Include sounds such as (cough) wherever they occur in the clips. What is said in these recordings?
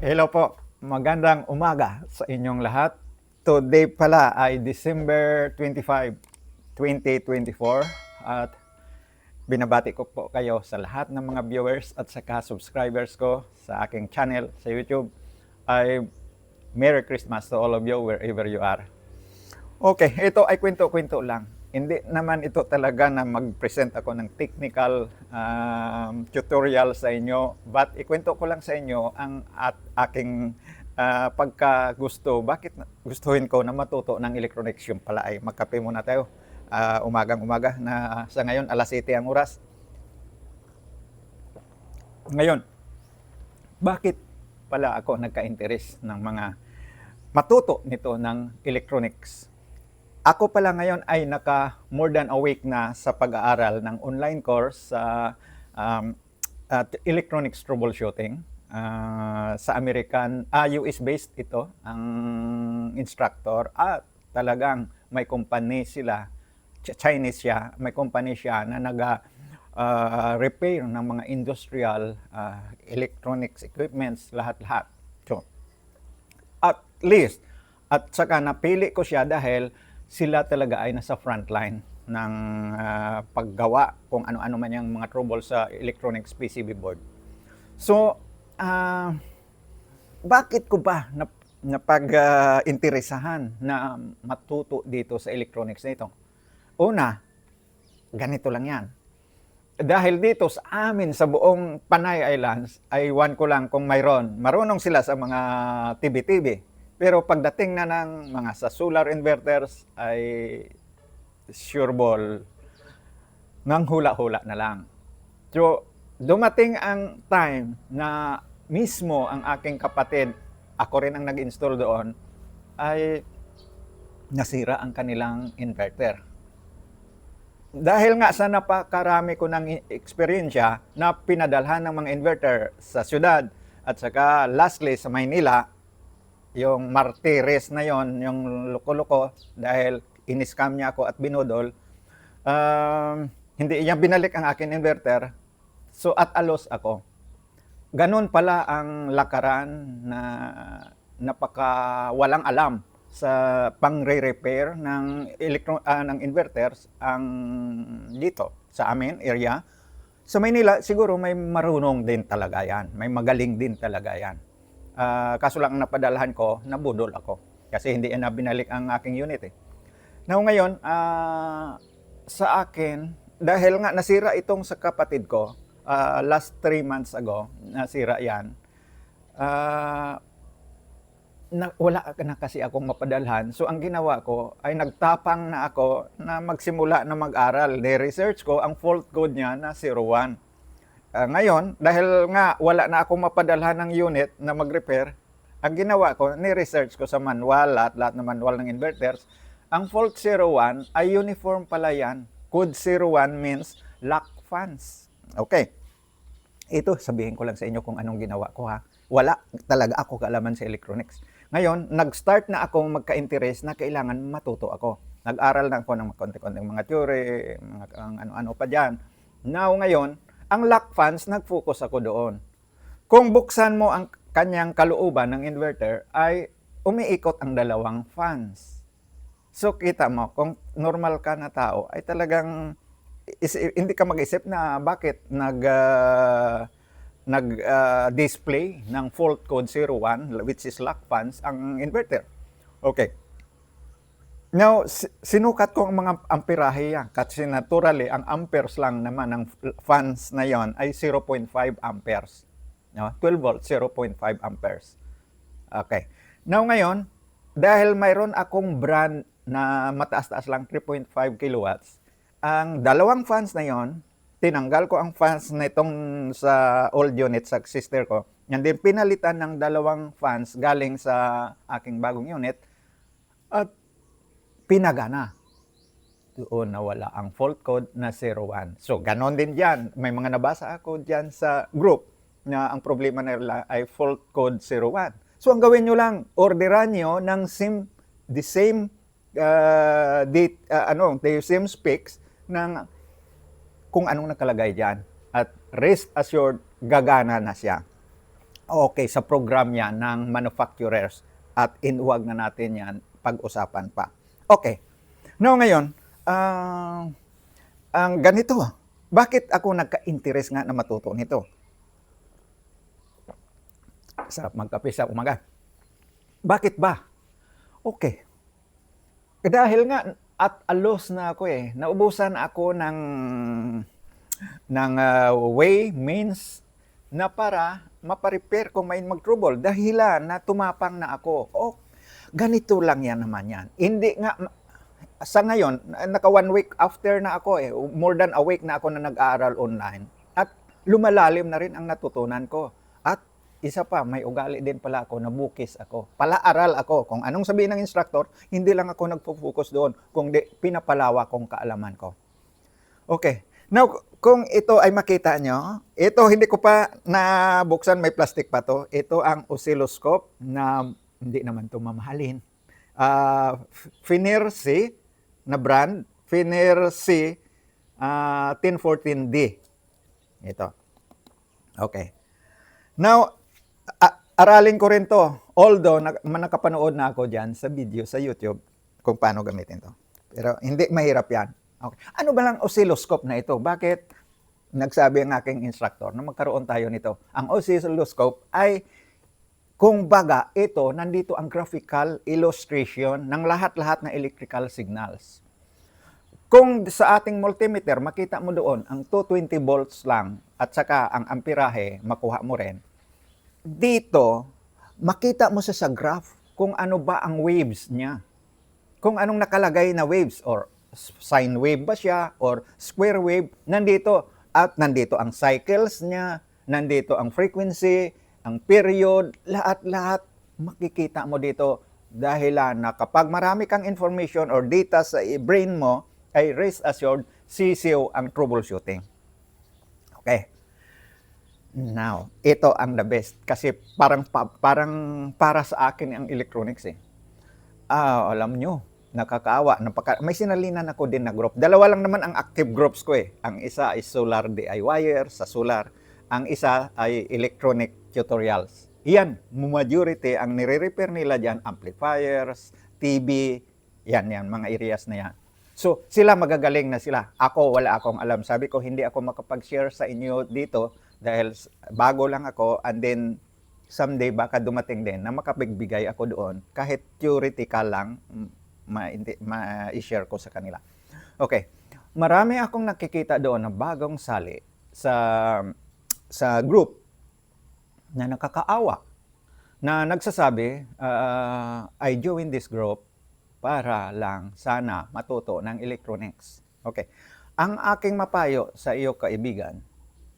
Hello po, magandang umaga sa inyong lahat. Today pala ay December 25, 2024 at binabati ko po kayo sa lahat ng mga viewers at saka subscribers ko sa aking channel sa YouTube. Ay Merry Christmas to all of you wherever you are. Okay, ito ay kwento-kwento lang. Hindi naman ito talaga na mag-present ako ng technical um, tutorial sa inyo. But ikwento ko lang sa inyo ang at aking ah, pagkagusto. Bakit na- gustuhin ko na matuto ng electronics yung pala ay magkape muna tayo. Ah, umagang-umaga na sa ngayon alas 7 ang oras. Ngayon, bakit pala ako nagka-interest ng mga matuto nito ng electronics? Ako pala ngayon ay naka more than a week na sa pag-aaral ng online course sa um, at electronics troubleshooting. Ah, sa American, ah, US-based ito, ang instructor. At talagang may company sila, Ch- Chinese siya, may company siya na naga ah, repair ng mga industrial ah, electronics equipments, lahat-lahat. So, at least at saka napili ko siya dahil sila talaga ay nasa frontline ng ah, paggawa kung ano-ano man yung mga trouble sa electronics PCB board. So, ah, bakit ko ba nap, napag-interesahan na matuto dito sa electronics na ito? Una, ganito lang yan dahil dito sa amin sa buong Panay Islands ay one ko lang kung mayroon. Marunong sila sa mga TV-TV. Pero pagdating na ng mga sa solar inverters ay sure ball ng hula-hula na lang. So, dumating ang time na mismo ang aking kapatid, ako rin ang nag-install doon, ay nasira ang kanilang inverter dahil nga sa napakarami ko ng eksperyensya na pinadalhan ng mga inverter sa syudad at saka lastly sa Maynila, yung Martires na yon, yung loko-loko dahil iniscam niya ako at binudol, um, hindi niya binalik ang akin inverter. So at alos ako. Ganon pala ang lakaran na napaka walang alam sa pang-re-repair ng electro ah, ng inverters ang dito sa amin area. Sa Maynila siguro may marunong din talaga yan. May magaling din talaga yan. Ah, kaso lang ang napadalahan ko, nabudol ako. Kasi hindi na binalik ang aking unit eh. Now ngayon, ah, sa akin, dahil nga nasira itong sa kapatid ko, ah, last three months ago, nasira yan. Ah, na, wala na kasi akong mapadalhan. So ang ginawa ko ay nagtapang na ako na magsimula na mag-aral. De-research ko ang fault code niya na 01. Ah, ngayon, dahil nga wala na akong mapadalhan ng unit na mag-repair, ang ginawa ko, ni-research ko sa manual, lahat, lahat ng manual ng inverters, ang fault 01 ay uniform pala yan. Code 01 means lock fans. Okay. Ito, sabihin ko lang sa inyo kung anong ginawa ko ha. Wala talaga ako kaalaman sa electronics. Ngayon, nag-start na akong magka-interest na kailangan matuto ako. Nag-aral na ako ng konti-konting mga theory, mga ano-ano pa dyan. Now, ngayon, ang lock fans, nag-focus ako doon. Kung buksan mo ang kanyang kalooban ng inverter, ay umiikot ang dalawang fans. So, kita mo, kung normal ka na tao, ay talagang is, hindi ka mag-isip na bakit nag ah, nag-display ng fault code 01 which is lock fans ang inverter. Okay. Now, si- sinukat ko ang mga amperahe yan. Kasi naturally, ang amperes lang naman ng fans na yon ay 0.5 amperes. No? 12 volts, 0.5 amperes. Okay. Now ngayon, dahil mayroon akong brand na mataas-taas lang 3.5 kilowatts, ang dalawang fans na yon, tinanggal ko ang fans na itong sa old unit sa sister ko. And then pinalitan ng dalawang fans galing sa aking bagong unit at pinagana. Doon nawala ang fault code na 01. So, ganon din dyan. May mga nabasa ako dyan sa group na ang problema nila ay fault code 01. So, ang gawin nyo lang, orderan nyo ng same, the same uh, date, uh, ano, the same specs ng kung anong nakalagay dyan. At rest assured, gagana na siya. okay sa program yan ng manufacturers at inuwag na natin yan pag-usapan pa. Okay. Now ngayon, ah, ang ganito, bakit ako nagka-interest nga na matuto nito? Sarap magkape sa umaga. Bakit ba? Okay. Dahil nga at alos na ako eh. Naubusan ako ng ng ah, way, means na para maparepair kung may mag-trouble. Dahilan na tumapang na ako. Oh, ganito lang yan naman yan. Hindi nga, sa ngayon, naka one week after na ako eh, more than a week na ako na nag-aaral online. At lumalalim na rin ang natutunan ko. At isa pa, may ugali din pala ako, nabukis ako. Palaaral ako. Kung anong sabihin ng instructor, hindi lang ako nagpo-focus doon, kundi pinapalawa kong kaalaman ko. Okay. Now, kung ito ay makita nyo, ito hindi ko pa nabuksan, may plastic pa to. Ito ang oscilloscope na hindi naman to mamahalin. Uh, Finir C na brand, Finir C ah, 1014D. Ito. Okay. Now, aralin ko rin to. Although, nak- nakapanood na ako dyan sa video sa YouTube kung paano gamitin to. Pero hindi mahirap yan. Okay. Ano ba lang oscilloscope na ito? Bakit nagsabi ang aking instructor na magkaroon tayo nito? Ang oscilloscope ay kung baga, ito, nandito ang graphical illustration ng lahat-lahat na electrical signals. Kung sa ating multimeter, makita mo doon ang 220 volts lang at saka ang amperahe, makuha mo rin. Dito, makita mo sa sa graph kung ano ba ang waves niya. Kung anong nakalagay na waves or sine wave ba siya or square wave, nandito. At nandito ang cycles niya, nandito ang frequency, ang period, lahat-lahat makikita mo dito dahilan na kapag marami kang information or data sa brain mo, ay rest assured, sisiw ang troubleshooting. Okay. Now, ito ang the best kasi parang pa- parang para sa akin ang electronics eh. Ah, alam nyo, nakakaawa. Napaka, may sinalinan ako din na group. Dalawa lang naman ang active groups ko eh. Ang isa ay solar DIYer sa solar. Ang isa ay electronic tutorials. Yan, majority ang nire-repair nila dyan, amplifiers, TV, yan, yan, mga areas na yan. So, sila magagaling na sila. Ako, wala akong alam. Sabi ko, hindi ako makapag-share sa inyo dito dahil bago lang ako and then someday baka dumating din na makapagbigay ako doon kahit theoretical lang ma-share ko sa kanila. Okay. Marami akong nakikita doon na bagong sali sa sa group na nakakaawa na nagsasabi, uh, I join this group para lang sana matuto ng electronics. Okay. Ang aking mapayo sa iyo kaibigan,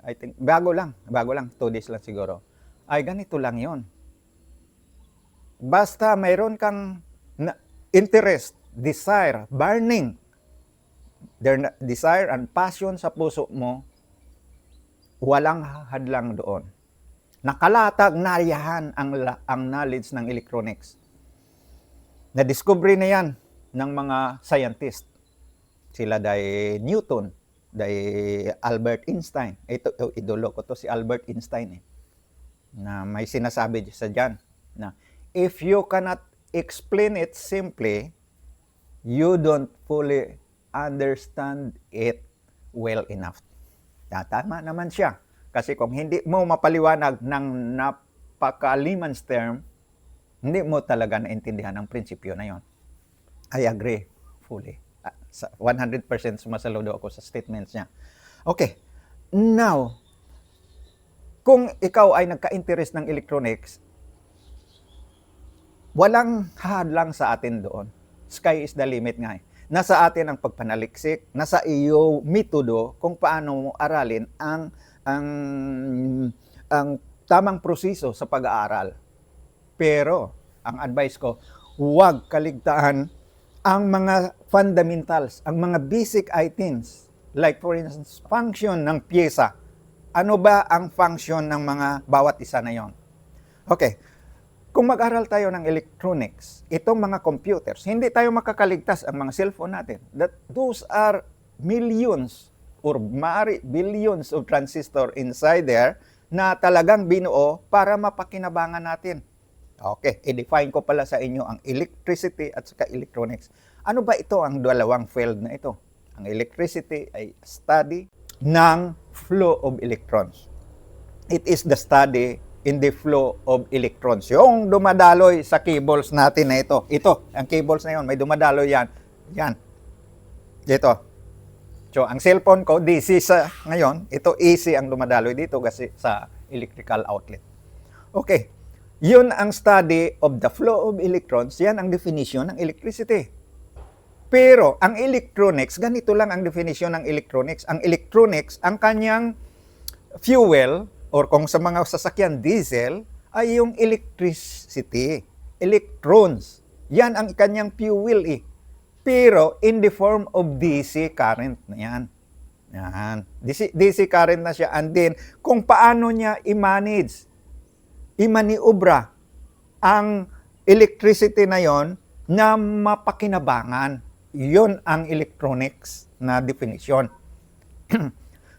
I think, bago lang, bago lang, two days lang siguro, ay ganito lang yon. Basta mayroon kang interest, desire, burning, their desire and passion sa puso mo, walang hadlang doon. Nakalatag nariyahan ang, ang knowledge ng electronics. Na-discovery na yan ng mga scientist. Sila day Newton, day Albert Einstein. Ito, idolo ko to si Albert Einstein eh. Na may sinasabi sa dyan na if you cannot explain it simply, you don't fully understand it well enough. Ya, tama naman siya. Kasi kung hindi mo mapaliwanag ng napaka-layman's term, hindi mo talaga naintindihan ang prinsipyo na yon. I agree fully. Ah, sa 100% sumasaludo ako sa statements niya. Okay. Now, kung ikaw ay nagka-interest ng electronics, walang hadlang sa atin doon. Sky is the limit nga eh. Nasa atin ang pagpanaliksik, nasa iyo metodo kung paano mo aralin ang ang ang tamang proseso sa pag-aaral. Pero ang advice ko, huwag kaligtaan ang mga fundamentals, ang mga basic items. Like for instance, function ng pyesa. Ano ba ang function ng mga bawat isa na yon? Okay. Kung mag-aral tayo ng electronics, itong mga computers, hindi tayo makakaligtas ang mga cellphone natin. That those are millions or maaari billions of transistor inside there na talagang binuo para mapakinabangan natin. Okay, i-define ko pala sa inyo ang electricity at saka electronics. Ano ba ito ang dalawang field na ito? Ang electricity ay study ng flow of electrons. It is the study in the flow of electrons. Yung dumadaloy sa cables natin na ito. Ito, ang cables na yun, may dumadaloy yan. Yan. Dito. So, ang cellphone ko, DC sa ngayon, ito AC ang dumadaloy dito kasi sa electrical outlet. Okay. Yun ang study of the flow of electrons. Yan ang definition ng electricity. Pero ang electronics, ganito lang ang definition ng electronics. Ang electronics, ang kanyang fuel, or kung sa mga sasakyan diesel, ay yung electricity, electrons. Yan ang kanyang fuel eh. Pero in the form of DC current na yan. Yan. DC, DC current na siya. And then, kung paano niya i-manage, i-maniobra ang electricity na yon na mapakinabangan. Yon ang electronics na definition. (clears throat)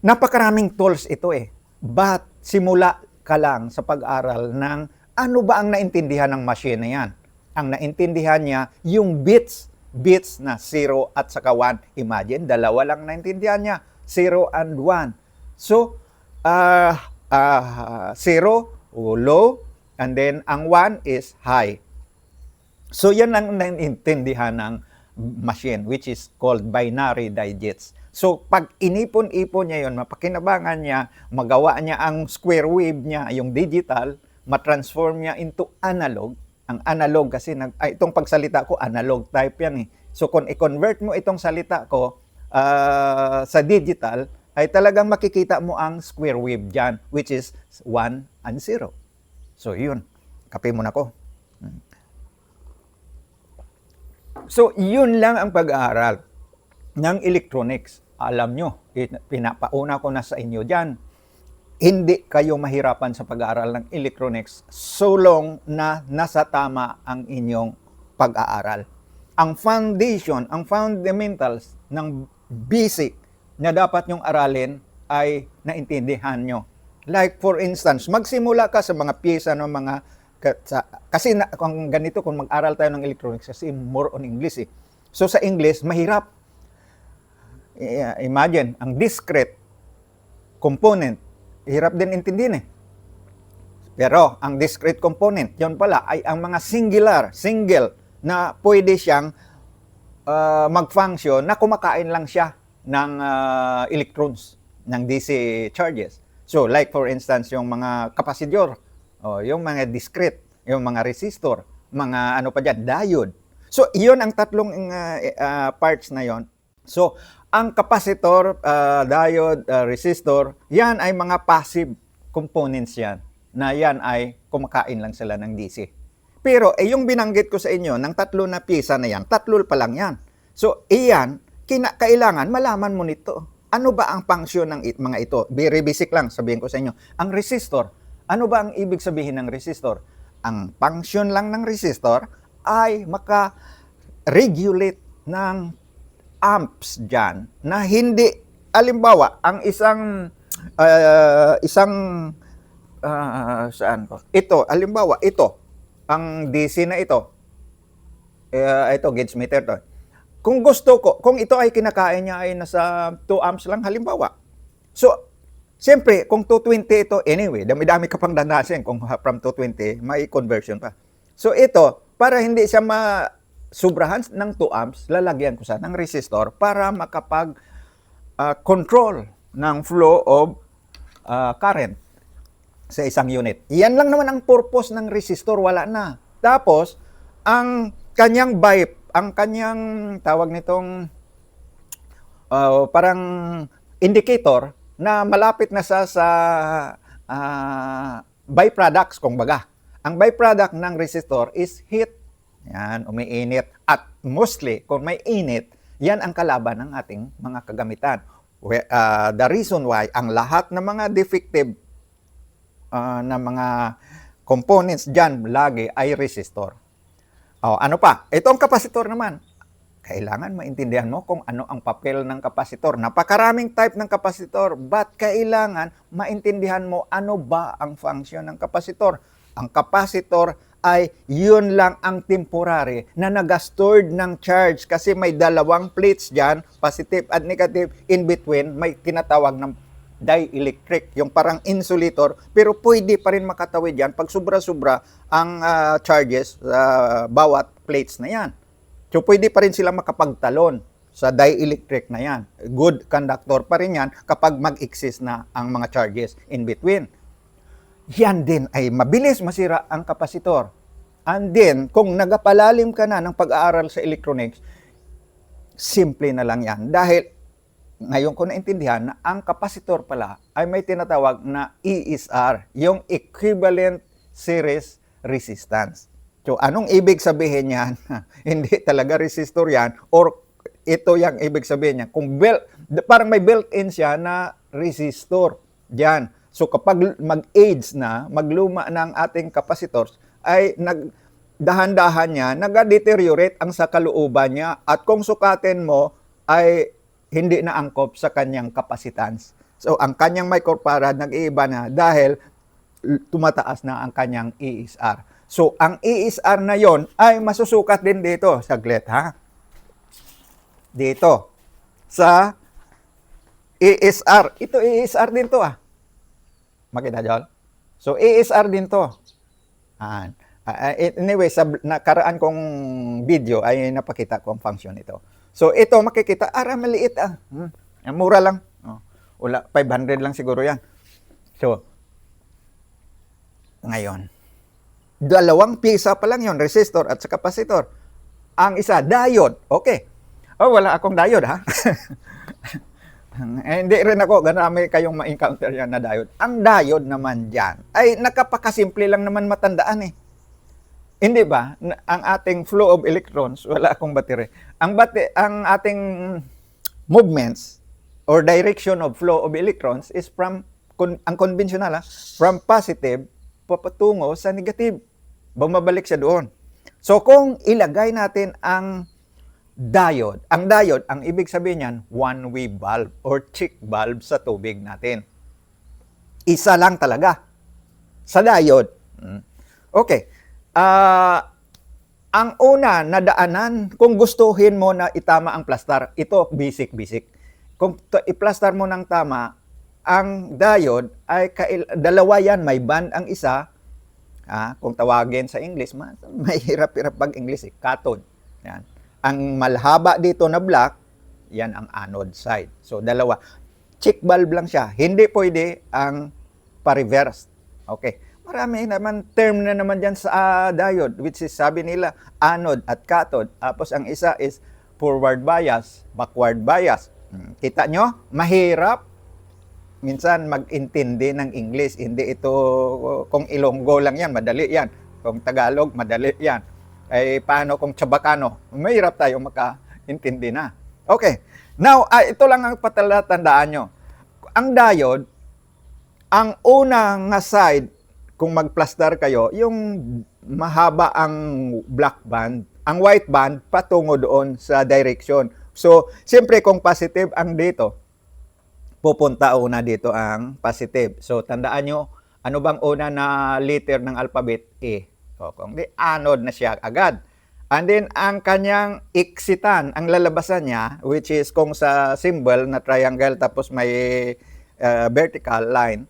Napakaraming tools ito eh. But simula ka lang sa pag-aral ng ano ba ang naintindihan ng machine na yan? Ang naintindihan niya yung bits, bits na 0 at saka 1. Imagine, dalawa lang naintindihan niya, 0 and 1. So, uh, uh, 0, low, and then ang 1 is high. So yan ang naiintindihan ng machine which is called binary digits. So pag inipon-ipon niya yon, mapakinabangan niya, magawa niya ang square wave niya, yung digital, matransform niya into analog. Ang analog kasi nag, ay, itong pagsalita ko analog type yan eh. So kung i-convert mo itong salita ko ah, sa digital, ay talagang makikita mo ang square wave diyan which is 1 and 0. So yun, kape muna ko. So, yun lang ang pag-aaral ng electronics. Alam nyo, pinapauna ko na sa inyo dyan, hindi kayo mahirapan sa pag-aaral ng electronics so long na nasa tama ang inyong pag-aaral. Ang foundation, ang fundamentals ng basic na dapat nyong aralin ay naintindihan nyo. Like for instance, magsimula ka sa mga pyesa ng mga kasi na, kung ganito kung mag-aral tayo ng electronics kasi more on English eh. So sa English mahirap. I- Imagine ang discrete component hirap din intindihin eh. Pero ang discrete component, yon pala ay ang mga singular, single na pwede siyang uh, mag-function na kumakain lang siya ng uh, electrons ng DC charges. So like for instance yung mga kapasitor, o yung mga discrete, yung mga resistor, mga ano pa dyan, diode. So iyon ang tatlong uh, uh, parts na yon. So ang kapasitor, uh, diode, uh, resistor, yan ay mga passive components yan na yan ay kumakain lang sila ng DC. Pero eh, yung binanggit ko sa inyo ng tatlo na pisa na yan, tatlo pa lang yan. So, iyan, kina, kailangan malaman mo nito. Ano ba ang function ng it, mga ito? Very basic lang, sabihin ko sa inyo. Ang resistor, ano ba ang ibig sabihin ng resistor? Ang function lang ng resistor ay maka-regulate ng amps dyan na hindi, alimbawa, ang isang, uh, isang, uh, saan ko? Ito, alimbawa, ito, ang DC na ito, uh, ito, gauge meter to. Kung gusto ko, kung ito ay kinakain niya ay nasa 2 amps lang, halimbawa. So, siyempre, kung 220 ito, anyway, dami-dami ka pang danasin kung from 220, may conversion pa. So, ito, para hindi siya ma subrahan ng 2 amps, lalagyan ko sa ng resistor para makapag uh, control ng flow of uh, current sa isang unit. Yan lang naman ang purpose ng resistor, wala na. Tapos, ang kanyang byp, ang kanyang tawag nitong uh, parang indicator na malapit na sa sa uh, byproducts kung baga. Ang byproduct ng resistor is heat. Yan, umiinit. At mostly, kung may init, yan ang kalaban ng ating mga kagamitan. We, uh, the reason why ang lahat ng mga defective uh, na mga components dyan lagi ay resistor. Oh, ano pa? Ito ang kapasitor naman. kailangan maintindihan mo kung ano ang papel ng kapasitor. Napakaraming type ng kapasitor, but kailangan maintindihan mo ano ba ang function ng kapasitor. Ang kapasitor ay yun lang ang temporary na nag-stored ng charge kasi may dalawang plates dyan, positive at negative, in between may tinatawag ng dielectric, yung parang insulator, pero pwede pa rin makatawid yan pag sobra-sobra ang ah, charges sa bawat plates na yan. So pwede pa rin sila makapagtalon sa dielectric na yan. Good conductor pa rin yan kapag mag-exist na ang mga charges in between. Yan din ay mabilis masira ang kapasitor. And then, kung nagapalalim ka na ng pag-aaral sa electronics, simple na lang yan. Dahil ngayon ko naintindihan na ang kapasitor pala ay may tinatawag na ESR, yung Equivalent Series Resistance. So, anong ibig sabihin yan? (laughs) Hindi talaga resistor yan or ito yung ibig sabihin niya. Kung built, parang may built-in siya na resistor diyan. So kapag mag-age na, magluma ng ating capacitors, ay nag dahan-dahan niya, nag-deteriorate ang sa kalooban niya at kung sukatin mo ay hindi na angkop sa kanyang capacitance. So ang kanyang microfarad nag-iiba na dahil tumataas na ang kanyang ESR. So ang ESR na yon ay masusukat din dito. Saglit ha. Dito. Sa ESR. Ito ESR din to ah. Makita Jol? So ESR din to. An. Ah, ah, anyway, sa nakaraan kong video ay napakita ko ang function ito. So ito makikita, ara maliit ah. Hmm. Mura lang. Oh. Wala, 500 lang siguro yan. So, ngayon, dalawang pisa pa lang yon resistor at sa capacitor. Ang isa, diode. Okay. Oh, wala akong diode ha. (laughs) (laughs) eh, hindi rin ako, ganami kayong ma-encounter yan na diode. Ang diode naman dyan, ay nakapakasimple lang naman matandaan eh. Hindi ba? Ang ating flow of electrons, wala akong battery. Ang, bate, ang ating movements or direction of flow of electrons is from, ang conventional, ah, from positive papatungo sa negative. Bumabalik siya doon. So kung ilagay natin ang diode, ang diode, ang ibig sabihin niyan, one-way bulb or check bulb sa tubig natin. Isa lang talaga. Sa diode. Mm. Okay. Ah, ang una na daanan, kung gustuhin mo na itama ang plastar, ito basic-basic. Kung iplastar mo ng tama, ang diode ay dalawa yan, may band ang isa, ah, kung tawagin sa English, ma- may hirap-hirap pag English eh, cathode. Yan. Ang malhaba dito na black, yan ang anode side. So dalawa. Check bulb lang siya. Hindi pwede ang pa-reverse. Okay. Marami naman term na naman dyan sa ah, diode which is sabi nila anode at cathode. Tapos ang isa is forward bias, backward bias. Hmm, Kita nyo? Mahirap minsan mag-intindi ng English. Hindi ito, kung Ilonggo lang yan, madali yan. Kung Tagalog, madali yan. Ay, paano kung Chabacano? Mahirap tayo makaintindi na. Okay. Now, ah, ito lang ang patalatandaan nyo. Ang diode, ang unang side, kung mag-plaster kayo, yung mahaba ang black band, ang white band patungo doon sa direction. So, siyempre kung positive ang dito, pupunta una dito ang positive. So, tandaan nyo, ano bang una na letter ng alphabet? A. Kung di, anode na siya agad. And then, ang kanyang iksitan, ang lalabasan niya, which is kung sa symbol na triangle tapos may uh, vertical line,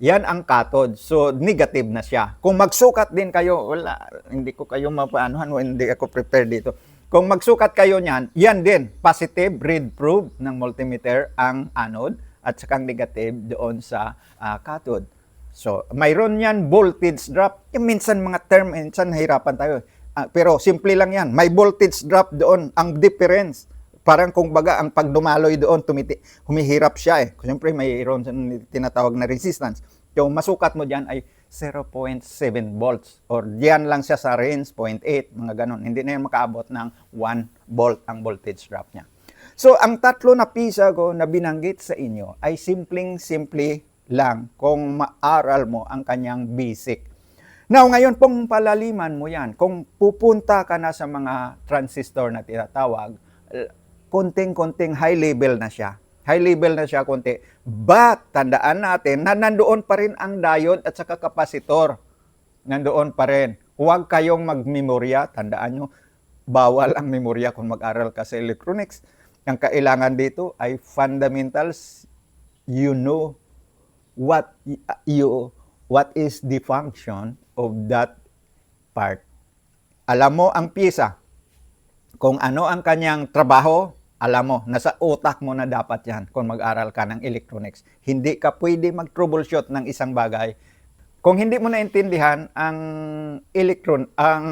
yan ang cathode. So, negative na siya. Kung magsukat din kayo, wala, hindi ko kayo mapaanuhan, hindi ako prepared dito. Kung magsukat kayo niyan, yan din, positive, read proof ng multimeter ang anode at saka negative doon sa ah, cathode. So, mayroon yan voltage drop. Yung minsan mga term, minsan nahirapan tayo. Ah, pero simple lang yan. May voltage drop doon. Ang difference, parang kung baga ang pagdumaloy doon, tumiti, humihirap siya eh. Siyempre mayroon tinatawag na resistance. Yung masukat mo dyan ay 0.7 volts or diyan lang siya sa range 0.8 mga ganon hindi na yan makaabot ng 1 volt ang voltage drop niya so ang tatlo na pisa ko na binanggit sa inyo ay simpleng simple lang kung maaral mo ang kanyang basic now ngayon pong palaliman mo yan kung pupunta ka na sa mga transistor na tinatawag konting-konting high level na siya. High level na siya konti. But, tandaan natin na nandoon pa rin ang diode at saka kapasitor. Nandoon pa rin. Huwag kayong magmemorya. Tandaan nyo, bawal ang memorya kung mag-aral ka sa electronics. Ang kailangan dito ay fundamentals. You know what you what is the function of that part. Alam mo ang pyesa. Kung ano ang kanyang trabaho, alam mo, nasa utak mo na dapat yan kung mag-aral ka ng electronics. Hindi ka pwede mag-troubleshoot ng isang bagay. Kung hindi mo naintindihan ang electron, ang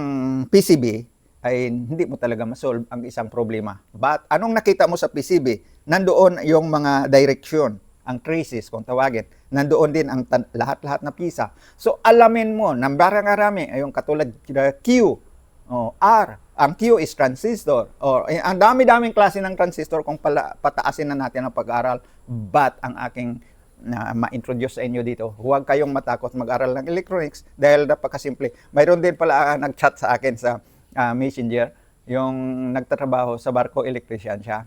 PCB, ay hindi mo talaga masolve ang isang problema. But anong nakita mo sa PCB? Nandoon yung mga direction, ang traces kung tawagin. Nandoon din ang lahat-lahat na pisa. So alamin mo, nambarang-arami, yung katulad uh, Q, oh, R, ang Q is transistor. Or eh, ang dami-daming klase ng transistor kung pala, pataasin na natin ang pag-aaral. But ang aking na ma-introduce sa inyo dito, huwag kayong matakot mag-aral ng electronics dahil napakasimple. Mayroon din pala ah, nag-chat sa akin sa ah, messenger, yung nagtatrabaho sa barko electrician siya.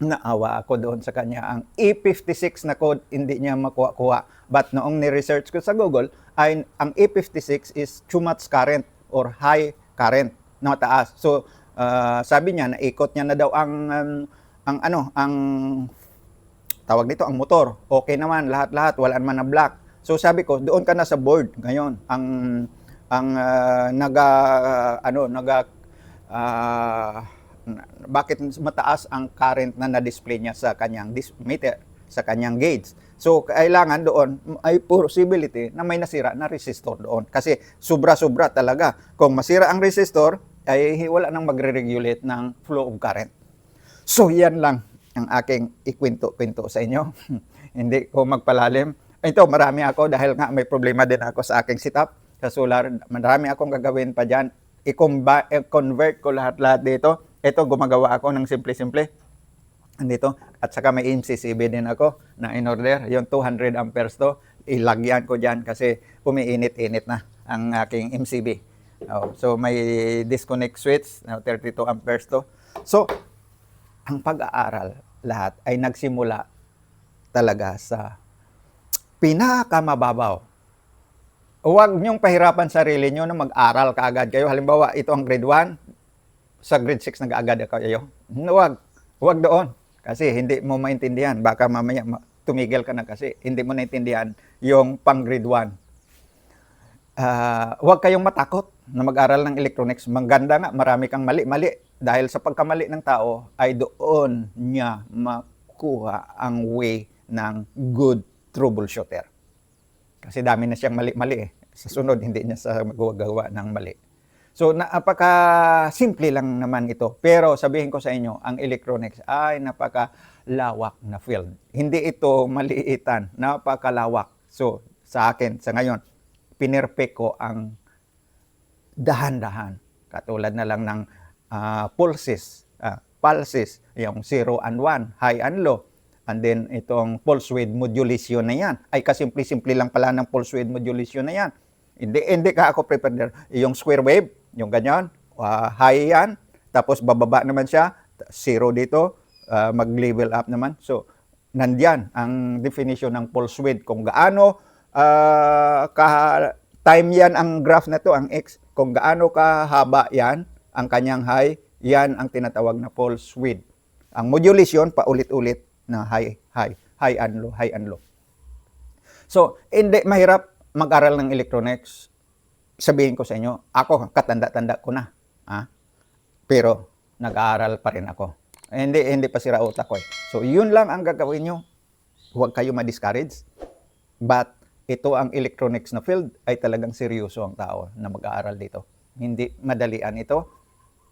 Naawa ako doon sa kanya. Ang E56 na code, hindi niya makuha-kuha. But noong ni-research ko sa Google, ay ang E56 is too much current or high current na mataas. So, ah, sabi niya, naikot niya na daw ang, um, ang ano, ang tawag nito ang motor. Okay naman lahat-lahat, wala naman na black. So sabi ko, doon ka na sa board ngayon. Ang ang ah, naga ano, naga na- bakit mataas ang current na na-display niya sa kanyang meter, sa kanyang gauge. So kailangan doon ay possibility na may nasira na resistor doon kasi sobra-sobra talaga. Kung masira ang resistor ay wala nang magre-regulate ng flow of current. So yan lang ang aking ikwento-kwento sa inyo. (laughs) Hindi ko magpalalim. Ito, marami ako dahil nga may problema din ako sa aking setup sa solar. Marami akong gagawin pa dyan. I-convert ko lahat-lahat dito. Ito, gumagawa ako ng simple-simple. Andito. At saka may MCCB din ako na in-order. Yung 200 amperes to, ilagyan ko dyan kasi umiinit-init na ang aking MCB. Oh, so may disconnect switch, na 32 amperes to. So, ang pag-aaral lahat ay nagsimula talaga sa pinakamababaw. Huwag niyong pahirapan sarili niyo na mag-aral kaagad kayo. Halimbawa, ito ang grade 1, sa grade 6 nag-aagad kayo. Huwag. Huwag doon. Kasi hindi mo maintindihan. Baka mamaya ma- tumigil ka na kasi hindi mo naintindihan yung pang grade 1 ah, huwag kayong matakot na mag-aral ng electronics. Maganda nga, marami kang mali-mali. Dahil sa pagkamali ng tao, ay doon niya makuha ang way ng good troubleshooter. Kasi dami na siyang mali-mali eh. Sa sunod, hindi niya sa magagawa ng mali. So, napaka-simple lang naman ito. Pero sabihin ko sa inyo, ang electronics ay napaka-lawak na field. Hindi ito maliitan, napakalawak. So, sa akin, sa ngayon, pinerfect ko ang dahan-dahan. Katulad na lang ng ah, pulses, ah, pulses, yung 0 and 1, high and low. And then itong pulse width modulation na yan. Ay kasimple-simple lang pala ng pulse width modulation na yan. Hindi, hindi ka ako prepared. Yung square wave, yung ganyan, ah, high yan. Tapos bababa naman siya, zero dito, ah, mag-level up naman. So, nandyan ang definition ng pulse width. Kung gaano ah, ka time yan ang graph na to, ang x. Kung gaano kahaba yan, ang kanyang high, yan ang tinatawag na pulse width. Ang modulation, paulit-ulit na high, high, high and low, high and low. So, hindi mahirap mag-aral ng electronics. Sabihin ko sa inyo, ako, katanda-tanda ko na. Ha? Pero, nag-aaral pa rin ako. Hindi, hindi pa sira utak ko eh. So, yun lang ang gagawin nyo. Huwag kayo ma-discourage. But, ito ang electronics na field ay talagang seryoso ang tao na mag-aaral dito. Hindi madalian ito.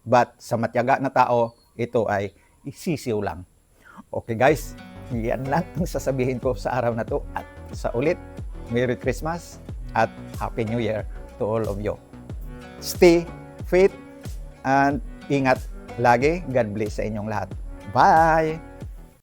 But, sa matyaga na tao, ito ay isisiw lang. Okay guys, yan lang ang sasabihin ko sa araw na to. At sa ulit, Merry Christmas at Happy New Year to all of you. Stay fit and ingat lagi. God bless sa inyong lahat. Bye!